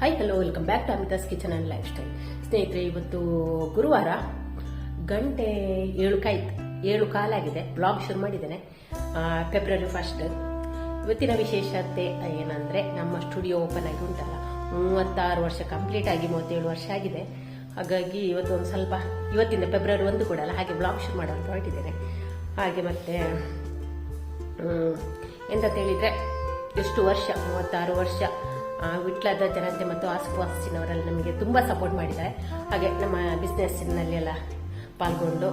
Hi hello welcome back to Amitha's kitchen and lifestyle ಸ್ನೇಹಿತರೆ, ಇವತ್ತು ಗುರುವಾರ ಗಂಟೆ ಏಳು ಕಾಯ್ತು ಏಳು ಕಾಲಾಗಿದೆ. ಬ್ಲಾಗ್ ಶುರು ಮಾಡಿದ್ದೇನೆ. ಫೆಬ್ರವರಿ ಫಸ್ಟ್ ಇವತ್ತಿನ ವಿಶೇಷತೆ ಏನಂದ್ರೆ, ನಮ್ಮ ಸ್ಟುಡಿಯೋ ಓಪನ್ ಆಗಿ ಉಂಟಲ್ಲ. ಮೂವತ್ತಾರು ವರ್ಷ ಕಂಪ್ಲೀಟ್ ಆಗಿ ಮೂವತ್ತೇಳು ವರ್ಷ ಆಗಿದೆ. ಹಾಗಾಗಿ ಇವತ್ತು ಒಂದು ಸ್ವಲ್ಪ, ಇವತ್ತಿಂದ ಫೆಬ್ರವರಿ ಒಂದು ಕೂಡ ಅಲ್ಲ, ಹಾಗೆ ಬ್ಲಾಗ್ ಶುರು ಮಾಡೋದು ಹೊರಟಿದ್ದೇನೆ. ಹಾಗೆ ಮತ್ತೆ ಎಂತ ಹೇಳಿದ್ರೆ, ಎಷ್ಟು ವರ್ಷ, ಮೂವತ್ತಾರು ವರ್ಷ ವಿಟ್ಲದ ಜನತೆ ಮತ್ತು ಆಸುಪಾಸಿನವರೆಲ್ಲ ನಮಗೆ ತುಂಬ ಸಪೋರ್ಟ್ ಮಾಡಿದ್ದಾರೆ. ಹಾಗೆ ನಮ್ಮ ಬಿಸ್ನೆಸ್ಸಿನಲ್ಲೆಲ್ಲ ಪಾಲ್ಗೊಂಡು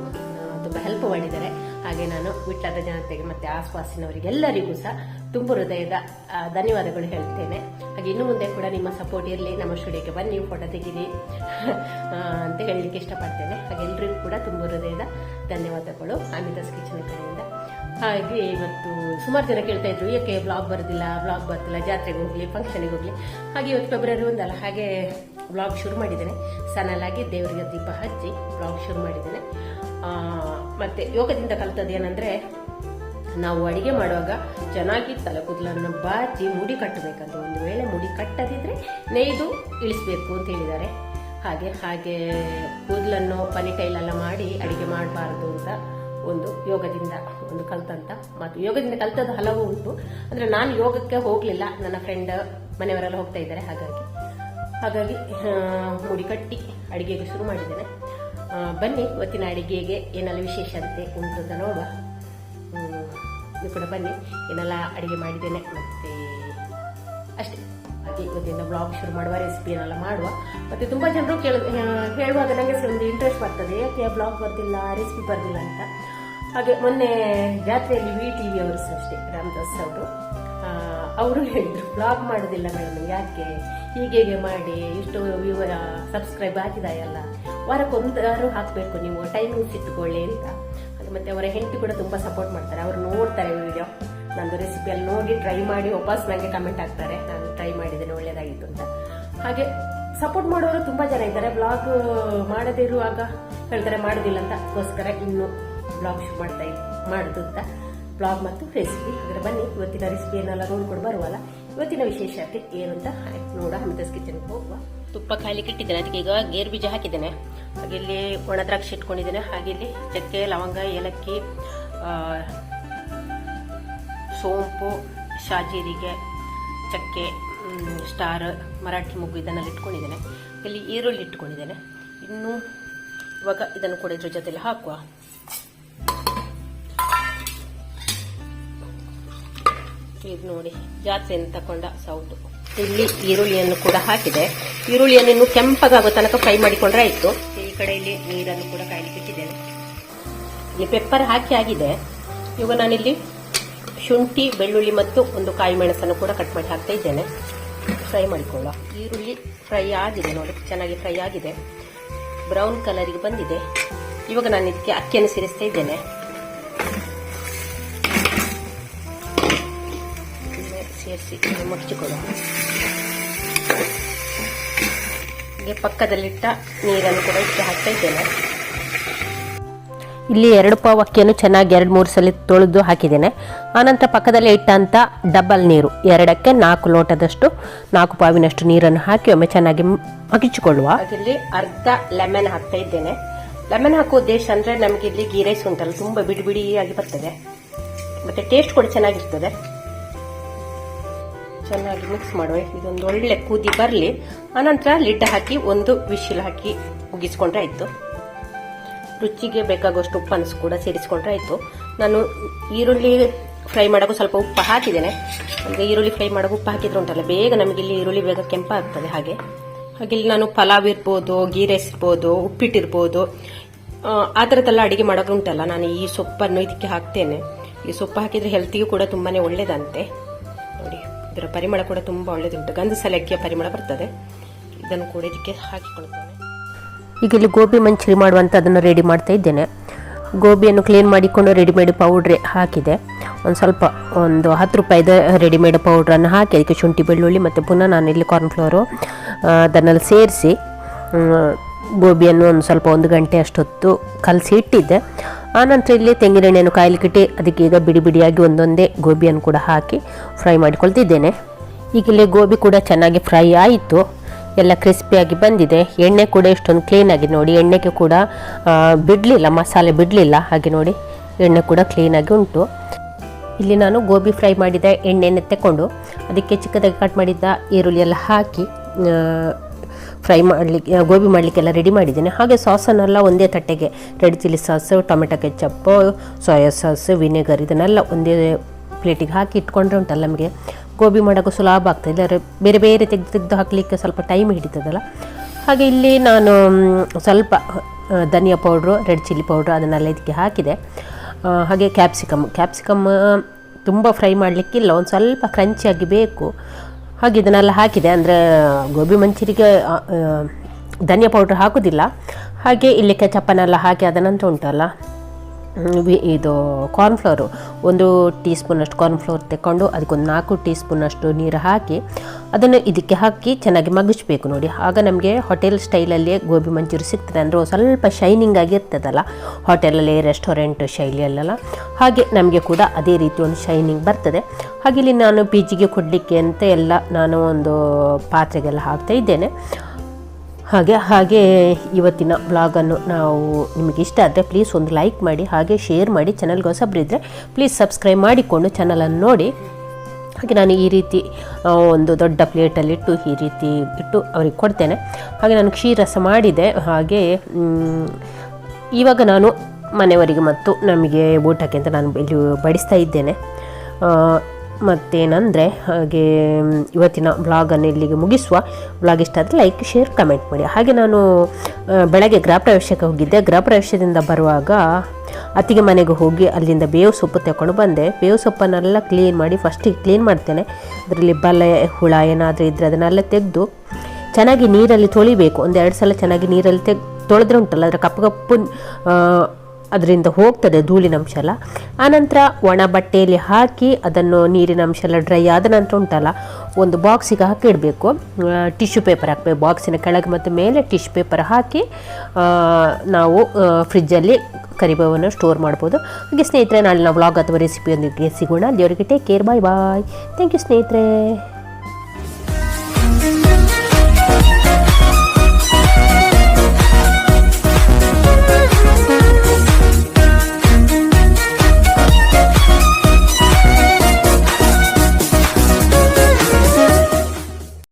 ತುಂಬ ಹೆಲ್ಪ್ ಮಾಡಿದ್ದಾರೆ. ಹಾಗೆ ನಾನು ವಿಟ್ಲದ ಜನತೆಗೆ ಮತ್ತು ಆಸುಪಾಸಿನವರಿಗೆಲ್ಲರಿಗೂ ಸಹ ತುಂಬ ಹೃದಯದ ಧನ್ಯವಾದಗಳು ಹೇಳ್ತೇನೆ. ಹಾಗೆ ಇನ್ನು ಮುಂದೆ ಕೂಡ ನಿಮ್ಮ ಸಪೋರ್ಟ್ ಇರಲಿ, ನಮ್ಮ ಸ್ಟುಡಿಯೋಗೆ ಬನ್ನಿ ಫೋಟೋ ತೆಗೀರಿ ಅಂತ ಹೇಳಲಿಕ್ಕೆ ಇಷ್ಟಪಡ್ತೇನೆ. ಹಾಗೆ ಎಲ್ರಿಗೂ ಕೂಡ ತುಂಬ ಹೃದಯದ ಧನ್ಯವಾದಗಳು ಅಮಿತಾಸ್ ಕಿಚನ್ ಕಡೆಯಿಂದ. ಹಾಗೆ ಇವತ್ತು ಸುಮಾರು ಜನ ಕೇಳ್ತಾ ಇದ್ರು, ಯಾಕೆ ಬ್ಲಾಗ್ ಬರೋದಿಲ್ಲ ಬ್ಲಾಗ್ ಬರ್ತಿಲ್ಲ, ಜಾತ್ರೆಗೆ ಹೋಗ್ಲಿ ಫಂಕ್ಷನಿಗೆ ಹೋಗ್ಲಿ. ಹಾಗೆ ಇವತ್ತು ಫೆಬ್ರವರಿ ಒಂದಲ್ಲ, ಹಾಗೆ ಬ್ಲಾಗ್ ಶುರು ಮಾಡಿದ್ದೇನೆ. ಸನಲಾಗಿ ದೇವರಿಗೆ ದೀಪ ಹಚ್ಚಿ ಬ್ಲಾಗ್ ಶುರು ಮಾಡಿದ್ದೇನೆ. ಮತ್ತೆ ಯೋಗದಿಂದ ಕಲಿತದ್ದು ಏನಂದ್ರೆ ನಾವು ಅಡಿಗೆ ಮಾಡುವಾಗ ಚೆನ್ನಾಗಿ ತಲೆ ಕೂದಲನ್ನು ಬಾಚಿ ಮುಡಿ ಕಟ್ಟಬೇಕಂತ ಒಂದು ವೇಳೆ ಮುಡಿ ಕಟ್ಟದಿದ್ರೆ ನೇಯ್ದು ಇಳಿಸ್ಬೇಕು ಅಂತ ಹೇಳಿದ್ದಾರೆ. ಹಾಗೆ ಹಾಗೆ ಕೂದಲನ್ನು ಪನಿಟೈಲೆಲ್ಲ ಮಾಡಿ ಅಡಿಗೆ ಮಾಡಬಾರ್ದು ಅಂತ ಒಂದು ಯೋಗದಿಂದ ಒಂದು ಕಲ್ತಂತ ಮತ್ತು ಯೋಗದಿಂದ ಕಲ್ತದ ಹಲವು ಉಂಟು. ಅಂದ್ರೆ ನಾನು ಯೋಗಕ್ಕೆ ಹೋಗಲಿಲ್ಲ. ನನ್ನ ಫ್ರೆಂಡ್ ಮನೆಯವರೆಲ್ಲ ಹೋಗ್ತಾ ಇದ್ದಾರೆ. ಹಾಗಾಗಿ ಹಾಗಾಗಿ ಮುಡಿ ಕಟ್ಟಿ ಅಡಿಗೆಗೆ ಶುರು ಮಾಡಿದ್ದೇನೆ. ಬನ್ನಿ, ಇವತ್ತಿನ ಅಡಿಗೆಗೆ ಏನೆಲ್ಲ ವಿಶೇಷತೆ ಉಂಟು ಅಂತ ನೋಡುವ. ನೀವು ಕೂಡ ಬನ್ನಿ ಏನೆಲ್ಲ ಅಡುಗೆ ಮಾಡಿದ್ದೇನೆ. ಮತ್ತೆ ಅಷ್ಟೇ. ಹಾಗೆ ಇವತ್ತಿಂದ ಬ್ಲಾಗ್ ಶುರು ಮಾಡುವ ರೆಸಿಪಿ ಏನೆಲ್ಲ ಮಾಡುವ. ಮತ್ತೆ ತುಂಬಾ ಜನರು ಕೇಳ ಹೇಳುವಾಗ ನನಗೆ ಒಂದು ಇಂಟ್ರೆಸ್ಟ್ ಬರ್ತದೆ. ಯಾಕೆ ಬ್ಲಾಗ್ ಬರ್ತಿಲ್ಲ ರೆಸಿಪಿ ಬರ್ತಿಲ್ಲ ಅಂತ. ಹಾಗೆ ಮೊನ್ನೆ ಜಾತ್ರೆಯಲ್ಲಿ ವಿ ಟಿ ವಿ ಅವರು ಅಷ್ಟೇ, ರಾಮದಾಸ್ ಅವರು. ಅವರು ಹೇಳಿದ್ರು ಬ್ಲಾಗ್ ಮಾಡೋದಿಲ್ಲ ಮೇಡಮ್ ಯಾಕೆ? ಹೀಗೆ ಮಾಡಿ, ಇಷ್ಟು ವ್ಯೂವರ ಸಬ್ಸ್ಕ್ರೈಬ್ ಆಗಿದಾಯಲ್ಲ ವಾರಕ್ಕೊಂದಾರು ಹಾಕಬೇಕು ನೀವು ಟೈಮಿಂಗ್ಸ್ ಇಟ್ಕೊಳ್ಳಿ ಅಂತ. ಮತ್ತೆ ಅವರ ಹೆಂಡತಿ ಕೂಡ ತುಂಬಾ ಸಪೋರ್ಟ್ ಮಾಡ್ತಾರೆ. ಅವರು ನೋಡ್ತಾರೆ ವಿಡಿಯೋ ನಂದು ರೆಸಿಪಿಯಲ್ಲಿ ನೋಡಿ ಟ್ರೈ ಮಾಡಿ ವಾಪಸ್ ನನಗೆ ಕಮೆಂಟ್ ಹಾಕ್ತಾರೆ. ನಾನು ಟ್ರೈ ಮಾಡಿದ್ದೇನೆ, ಒಳ್ಳೇದಾಗಿತ್ತು ಅಂತ. ಹಾಗೆ ಸಪೋರ್ಟ್ ಮಾಡೋರು ತುಂಬಾ ಜನ ಇದ್ದಾರೆ. ಬ್ಲಾಗ್ ಮಾಡದೇ ಇರುವಾಗ ಹೇಳ್ತಾರೆ, ಮಾಡೋದಿಲ್ಲ ಅಂತ. ಅದಕ್ಕೋಸ್ಕರ ಇನ್ನು ಬ್ಲಾಗ್ ಶುರು ಮಾಡ್ತಾ ಮಾಡುದು ಅಂತ. ಬ್ಲಾಗ್ ಮತ್ತು ರೆಸಿಪಿ ಅದರ ಬನ್ನಿ, ಇವತ್ತಿನ ರೆಸಿಪಿ ಏನೆಲ್ಲ ನೋಡ್ಕೊಂಡು ಬರುವಲ್ಲ. ಇವತ್ತಿನ ವಿಶೇಷತೆ ಏನು ಅಂತ ನೋಡ ಅಮಿತಾಸ್ ಕಿಚನ್ ಹೋಗುವ. ತುಪ್ಪ ಕಾಯ್ಲಿಕ್ಕೆ ಇಟ್ಟಿದ್ದೇನೆ. ಅದಕ್ಕೆ ಈಗ ಗೇರು ಬೀಜ ಹಾಕಿದ್ದೇನೆ. ಹಾಗೆ ಇಲ್ಲಿ ಒಣ ದ್ರಾಕ್ಷಿ ಇಟ್ಕೊಂಡಿದ್ದೇನೆ. ಹಾಗೆ ಇಲ್ಲಿ ಚಕ್ಕೆ, ಲವಂಗ, ಏಲಕ್ಕಿ ಸೋಂಪು, ಶಾಜೀರಿಗೆ, ಚಕ್ಕೆ ಸ್ಟಾರ್, ಮರಾಠಿ ಮೊಗ್ಗು ಇದನ್ನೆಲ್ಲ ಇಟ್ಕೊಂಡಿದ್ದೇನೆ. ಇಲ್ಲಿ ಈರುಳ್ಳಿ ಇಟ್ಕೊಂಡಿದ್ದೇನೆ. ಇನ್ನು ಇವಾಗ ಇದನ್ನು ಕೂಡ ಇದ್ರ ಜೊತೆಲಿ ಹಾಕುವ. ಇದು ನೋಡಿ, ಜಾತ್ರೆಯನ್ನು ತಗೊಂಡ ಸೌಟು. ಇಲ್ಲಿ ಈರುಳ್ಳಿಯನ್ನು ಕೂಡ ಹಾಕಿದೆ. ಈರುಳ್ಳಿಯನ್ನು ಇನ್ನು ಕೆಂಪಗಾಗೋ ತನಕ ಫ್ರೈ ಮಾಡಿಕೊಂಡ್ರೆ ಆಯ್ತು. ಈ ಕಡೆ ಇಲ್ಲಿ ನೀರನ್ನು ಕೂಡ ಕಾಯ್ಲಿಕ್ಕೆ ಇಟ್ಟಿದ್ದೇನೆ. ಇಲ್ಲಿ ಪೆಪ್ಪರ್ ಹಾಕಿ ಆಗಿದೆ. ಇವಾಗ ನಾನಿಲ್ಲಿ ಶುಂಠಿ, ಬೆಳ್ಳುಳ್ಳಿ ಮತ್ತು ಒಂದು ಕಾಯಿ ಮೆಣಸನ್ನು ಕೂಡ ಕಟ್ ಮಾಡಿ ಹಾಕ್ತಾ ಇದ್ದೇನೆ. ಫ್ರೈ ಮಾಡಿಕೊಳ್ಳ. ಈರುಳ್ಳಿ ಫ್ರೈ ಆಗಿದೆ ನೋಡಿ, ಚೆನ್ನಾಗಿ ಫ್ರೈ ಆಗಿದೆ. ಬ್ರೌನ್ ಕಲರಿಗೆ ಬಂದಿದೆ. ಇವಾಗ ನಾನು ಇದಕ್ಕೆ ಅಕ್ಕಿಯನ್ನು ಸೇರಿಸ್ತಾ ಇದ್ದೇನೆ. ಸೇರಿಸಿ ಮುಚ್ಚಿಕೊಳ್ಳೋಣ. ಹೀಗೆ ಪಕ್ಕದಲ್ಲಿಟ್ಟ ನೀರನ್ನು ಕೂಡ ಇಟ್ಟು ಹಾಕ್ತಾ ಇದ್ದೇನೆ ಇಲ್ಲಿ ಎರಡು ಪಾವ್ ಅಕ್ಕಿಯನ್ನು ಚೆನ್ನಾಗಿ ಎರಡು ಮೂರು ಸಲ ತೊಳೆದು ಹಾಕಿದ್ದೇನೆ. ಆನಂತರ ಪಕ್ಕದಲ್ಲಿ ಇಟ್ಟಂಥ ಡಬಲ್ ನೀರು, ಎರಡಕ್ಕೆ ನಾಲ್ಕು ಲೋಟದಷ್ಟು, ನಾಲ್ಕು ಪಾವಿನಷ್ಟು ನೀರನ್ನು ಹಾಕಿ ಒಮ್ಮೆ ಚೆನ್ನಾಗಿ ಮಗಿಚಿಕೊಳ್ಳುವ. ಇಲ್ಲಿ ಅರ್ಧ ಲೆಮನ್ ಹಾಕ್ತಾ ಇದ್ದೇನೆ ಲೆಮನ್ ಹಾಕೋ ಉದ್ದೇಶ ಅಂದರೆ ನಮಗೆ ಇಲ್ಲಿ ಗೀ ರೈಸ್ ಉಂಟಲ್ಲ, ತುಂಬ ಬಿಡಿ ಬಿಡಿಯಾಗಿ ಬರ್ತದೆ. ಮತ್ತೆ ಟೇಸ್ಟ್ ಕೂಡ ಚೆನ್ನಾಗಿರ್ತದೆ. ಚೆನ್ನಾಗಿ ಮಿಕ್ಸ್ ಮಾಡುವ. ಇದೊಂದು ಒಳ್ಳೆ ಕುದಿ ಬರಲಿ. ಆನಂತರ ಲಿಡ್ ಹಾಕಿ ಒಂದು ವಿಶಿಲ್ ಹಾಕಿ ಮುಗಿಸ್ಕೊಂಡ್ರೆ ಆಯಿತು. ರುಚಿಗೆ ಬೇಕಾಗುವಷ್ಟು ಉಪ್ಪನ್ನು ಕೂಡ ಸೇರಿಸ್ಕೊಂಡ್ರೆ ಆಯಿತು. ನಾನು ಈರುಳ್ಳಿ ಫ್ರೈ ಮಾಡೋಕ್ಕೂ ಸ್ವಲ್ಪ ಉಪ್ಪು ಹಾಕಿದ್ದೇನೆ. ಅಂದರೆ ಈರುಳ್ಳಿ ಫ್ರೈ ಮಾಡೋಕೆ ಉಪ್ಪು ಹಾಕಿದ್ರೆ ಉಂಟಲ್ಲ ಬೇಗ ನಮಗೆ ಇಲ್ಲಿ ಈರುಳ್ಳಿ ಬೇಗ ಕೆಂಪಾಗ್ತದೆ ಹಾಗೆ. ಹಾಗೆ ಇಲ್ಲಿ ನಾನು ಪಲಾವ್ ಇರ್ಬೋದು ಗೀ ರೈಸ್ ಇರ್ಬೋದು ಆ, ಥರದ್ದೆಲ್ಲ ಅಡುಗೆ ಮಾಡೋಕ್ಕೆ ಉಂಟಲ್ಲ ನಾನು ಈ ಸೊಪ್ಪನ್ನು ಇದಕ್ಕೆ ಹಾಕ್ತೇನೆ. ಈ ಸೊಪ್ಪು ಹಾಕಿದರೆ ಹೆಲ್ತಿಗೂ ಕೂಡ ತುಂಬಾ ಒಳ್ಳೇದಂತೆ. ನೋಡಿ ಇದರ ಪರಿಮಳ ಕೂಡ ತುಂಬಾ ಒಳ್ಳೆಯದುಂಟು ಗಂಧ ಸಲಕ್ಕಿಯ ಪರಿಮಳ ಬರ್ತದೆ. ಇದನ್ನು ಕೂಡ ಇದಕ್ಕೆ ಹಾಕಿಕೊಳ್ತೇನೆ. ಈಗ ಇಲ್ಲಿ ಗೋಬಿ ಮಂಚೂರಿ ಮಾಡುವಂತ ಅದನ್ನು ರೆಡಿ ಮಾಡ್ತಾ ಇದ್ದೇನೆ. ಗೋಬಿಯನ್ನು ಕ್ಲೀನ್ ಮಾಡಿಕೊಂಡು ರೆಡಿಮೇಡ್ ಪೌಡ್ರೆ ಹಾಕಿದೆ. ಒಂದು ಸ್ವಲ್ಪ ಒಂದು ಹತ್ತು ರೂಪಾಯಿದ ರೆಡಿಮೇಡ್ ಪೌಡ್ರನ್ನು ಹಾಕಿ, ಅದಕ್ಕೆ ಶುಂಠಿ, ಬೆಳ್ಳುಳ್ಳಿ ಮತ್ತು ಪುನಃ ನಾನು ಇಲ್ಲಿ ಕಾರ್ನ್ಫ್ಲವರು ಅದನ್ನೆಲ್ಲ ಸೇರಿಸಿ ಗೋಬಿಯನ್ನು ಒಂದು ಸ್ವಲ್ಪ ಒಂದು ಗಂಟೆ ಅಷ್ಟೊತ್ತು ಕಲಸಿ ಇಟ್ಟಿದ್ದೆ. ಆನಂತರ ಇಲ್ಲಿ ತೆಂಗಿನೆಣ್ಣೆಯನ್ನು ಕಾಯ್ಲಿಕ್ಕಿಟ್ಟು ಅದಕ್ಕೆ ಈಗ ಬಿಡಿ ಬಿಡಿಯಾಗಿ ಒಂದೊಂದೇ ಗೋಬಿಯನ್ನು ಕೂಡ ಹಾಕಿ ಫ್ರೈ ಮಾಡಿಕೊಳ್ತಿದ್ದೇನೆ. ಈಗ ಇಲ್ಲಿ ಗೋಬಿ ಕೂಡ ಚೆನ್ನಾಗಿ ಫ್ರೈ ಆಯಿತು. ಎಲ್ಲ ಕ್ರಿಸ್ಪಿಯಾಗಿ ಬಂದಿದೆ. ಎಣ್ಣೆ ಕೂಡ ಇಷ್ಟೊಂದು ಕ್ಲೀನಾಗಿ ನೋಡಿ. ಎಣ್ಣೆಗೆ ಕೂಡ ಬಿಡಲಿಲ್ಲ, ಮಸಾಲೆ ಬಿಡಲಿಲ್ಲ. ಹಾಗೆ ನೋಡಿ, ಎಣ್ಣೆ ಕೂಡ ಕ್ಲೀನಾಗಿ ಉಂಟು. ಇಲ್ಲಿ ನಾನು ಗೋಬಿ ಫ್ರೈ ಮಾಡಿದ ಎಣ್ಣೆಯನ್ನು ತಗೊಂಡು ಅದಕ್ಕೆ ಚಿಕ್ಕದಾಗಿ ಕಟ್ ಮಾಡಿದ್ದ ಈರುಳ್ಳಿ ಎಲ್ಲ ಹಾಕಿ ಫ್ರೈ ಮಾಡಲಿಕ್ಕೆ ಗೋಬಿ ಮಾಡಲಿಕ್ಕೆಲ್ಲ ರೆಡಿ ಮಾಡಿದ್ದೇನೆ. ಹಾಗೆ ಸಾಸನ್ನೆಲ್ಲ ಒಂದೇ ತಟ್ಟೆಗೆ, red chilli sauce, tomato ketchup soya sauce, vinegar ಇದನ್ನೆಲ್ಲ ಒಂದೇ ಪ್ಲೇಟಿಗೆ ಹಾಕಿ ಇಟ್ಕೊಂಡ್ರೆ ಉಂಟಲ್ಲ ನಮಗೆ. ಗೋಬಿ ಮಾಡೋಕ್ಕೂ ಸುಲಭ ಆಗ್ತದೆ. ಇಲ್ಲಾದ್ರೆ ಬೇರೆ ಬೇರೆ ತೆಗೆದು ತೆಗೆದು ಹಾಕಲಿಕ್ಕೆ ಸ್ವಲ್ಪ ಟೈಮ್ ಹಿಡಿತದಲ್ಲ. ಹಾಗೆ ಇಲ್ಲಿ ನಾನು ಸ್ವಲ್ಪ ಧನಿಯಾ ಪೌಡ್ರು, ರೆಡ್ ಚಿಲ್ಲಿ ಪೌಡ್ರು ಅದನ್ನೆಲ್ಲ ಇದಕ್ಕೆ ಹಾಕಿದೆ. ಹಾಗೆ ಕ್ಯಾಪ್ಸಿಕಮ್. ಕ್ಯಾಪ್ಸಿಕಮ್ ತುಂಬ ಫ್ರೈ ಮಾಡಲಿಕ್ಕಿಲ್ಲ. ಒಂದು ಸ್ವಲ್ಪ ಕ್ರಂಚಿಯಾಗಿ ಬೇಕು. ಹಾಗೆ ಇದನ್ನೆಲ್ಲ ಹಾಕಿದೆ. ಅಂದರೆ, ಗೋಬಿ ಮಂಚೂರಿಗೆ ಧನಿಯಾ ಪೌಡ್ರ್ ಹಾಕೋದಿಲ್ಲ. ಹಾಗೆ ಇಲ್ಲಿ ಕೆಚಪ್ಪನ್ನೆಲ್ಲ ಹಾಕಿ ಅದ ನಂತರ ಉಂಟಲ್ಲ. ಇದು ಕಾರ್ನ್ಫ್ಲೋರು ಒಂದು ಟೀ ಸ್ಪೂನಷ್ಟು ಕಾರ್ನ್ಫ್ಲೋರ್ ತೆಕ್ಕೊಂಡು ಅದಕ್ಕೊಂದು ನಾಲ್ಕು ಟೀ ಸ್ಪೂನಷ್ಟು ನೀರು ಹಾಕಿ ಅದನ್ನು ಇದಕ್ಕೆ ಹಾಕಿ ಚೆನ್ನಾಗಿ ಮಗಿಸ್ಬೇಕು ನೋಡಿ. ಆಗ ನಮಗೆ ಹೋಟೆಲ್ ಸ್ಟೈಲಲ್ಲಿ ಗೋಬಿ ಮಂಚೂರಿ ಸಿಗ್ತದೆ. ಅಂದರೆ ಸ್ವಲ್ಪ ಶೈನಿಂಗ್ ಆಗಿರ್ತದಲ್ಲ ಹೋಟೆಲಲ್ಲಿ ರೆಸ್ಟೋರೆಂಟ್ ಶೈಲಿಯಲ್ಲೆಲ್ಲ. ಹಾಗೆ ನಮಗೆ ಕೂಡ ಅದೇ ರೀತಿ ಒಂದು ಶೈನಿಂಗ್ ಬರ್ತದೆ. ಹಾಗೆ ಇಲ್ಲಿ ನಾನು ಪಿ ಜಿಗೆ ಕೊಡಲಿಕ್ಕೆ ಅಂತ ಎಲ್ಲ ನಾನು ಒಂದು ಪಾತ್ರೆಗೆಲ್ಲ ಹಾಕ್ತಾ ಇದ್ದೇನೆ. ಹಾಗೆ ಹಾಗೆ ಇವತ್ತಿನ ಬ್ಲಾಗನ್ನು ನಾವು ನಿಮಗೆ ಇಷ್ಟ ಆದರೆ ಪ್ಲೀಸ್ ಒಂದು ಲೈಕ್ ಮಾಡಿ, ಹಾಗೆ ಶೇರ್ ಮಾಡಿ ಚಾನಲ್ಗೆ ಹೊಸಬ್ರಿದ್ದರೆ ಪ್ಲೀಸ್ ಸಬ್ಸ್ಕ್ರೈಬ್ ಮಾಡಿಕೊಂಡು ಚಾನಲನ್ನು ನೋಡಿ. ಹಾಗೆ ನಾನು ಈ ರೀತಿ ಒಂದು ದೊಡ್ಡ ಪ್ಲೇಟಲ್ಲಿಟ್ಟು ಈ ರೀತಿ ಇಟ್ಟು ಅವ್ರಿಗೆ ಕೊಡ್ತೇನೆ. ಹಾಗೆ ನಾನು ಕ್ಷೀರಸ ಮಾಡಿದೆ, ಹಾಗೆ ಇವಾಗ ನಾನು ಮನೆಯವರಿಗೆ ಮತ್ತು ನಮಗೆ ಊಟಕ್ಕೆ ಅಂತ ನಾನು ಇಲ್ಲಿ ಬಡಿಸ್ತಾ ಇದ್ದೇನೆ. ಮತ್ತೇನಂದರೆ, ಹಾಗೆ ಇವತ್ತಿನ ಬ್ಲಾಗನ್ನು ಇಲ್ಲಿಗೆ ಮುಗಿಸುವ. ಬ್ಲಾಗ್ ಇಷ್ಟ ಆದರೆ ಲೈಕ್ ಶೇರ್ ಕಮೆಂಟ್ ಮಾಡಿ. ಹಾಗೆ ನಾನು ಬೆಳಗ್ಗೆ ಗೃಹ ಪ್ರವೇಶಕ್ಕೆ ಹೋಗಿದ್ದೆ. ಗೃಹ ಪ್ರವೇಶದಿಂದ ಬರುವಾಗ ಅತ್ತಿಗೆ ಮನೆಗೆ ಹೋಗಿ ಅಲ್ಲಿಂದ ಬೇವು ಸೊಪ್ಪು ತಗೊಂಡು ಬಂದೆ. ಬೇವು ಸೊಪ್ಪನ್ನೆಲ್ಲ ಕ್ಲೀನ್ ಮಾಡಿ ಫಸ್ಟಿಗೆ ಕ್ಲೀನ್ ಮಾಡ್ತೇನೆ. ಅದರಲ್ಲಿ ಬಲೆ, ಹುಳ ಏನಾದರೂ ಇದ್ದರೆ ಅದನ್ನೆಲ್ಲ ತೆಗೆದು ಚೆನ್ನಾಗಿ ನೀರಲ್ಲಿ ತೊಳಿಬೇಕು. ಒಂದೆರಡು ಸಲ ಚೆನ್ನಾಗಿ ನೀರಲ್ಲಿ ತೆಗ್, ತೊಳೆದ್ರೆ ಉಂಟಲ್ಲ, ಅದರ ಕಪ್ಪು ಕಪ್ಪು ಅದರಿಂದ ಹೋಗ್ತದೆ ಧೂಳಿನ ಅಂಶ ಎಲ್ಲ. ಆನಂತರ ಒಣ ಬಟ್ಟೆಯಲ್ಲಿ ಹಾಕಿ ಅದನ್ನು ನೀರಿನ ಅಂಶ ಎಲ್ಲ ಡ್ರೈ ಆದ ನಂತರ ಉಂಟಲ್ಲ, ಒಂದು ಬಾಕ್ಸಿಗೆ ಹಾಕಿ ಇಡಬೇಕು. ಟಿಶ್ಯೂ ಪೇಪರ್ ಹಾಕಬೇಕು. ಬಾಕ್ಸಿನ ಕೆಳಗೆ ಮತ್ತು ಮೇಲೆ ಟಿಶ್ಯೂ ಪೇಪರ್ ಹಾಕಿ ನಾವು ಫ್ರಿಜ್ಜಲ್ಲಿ ಕರಿಬೇವನ್ನು ಸ್ಟೋರ್ ಮಾಡ್ಬೋದು. ಹಾಗೆ ಸ್ನೇಹಿತರೆ, ನಾಳೆ ನಾವು ವ್ಲಾಗ್ ಅಥವಾ ರೆಸಿಪಿಯೊಂದಿಗೆ ಸಿಗೋಣ. ಅಲ್ಲಿವರೆಗೆ take care bye bye thank you ಸ್ನೇಹಿತರೆ.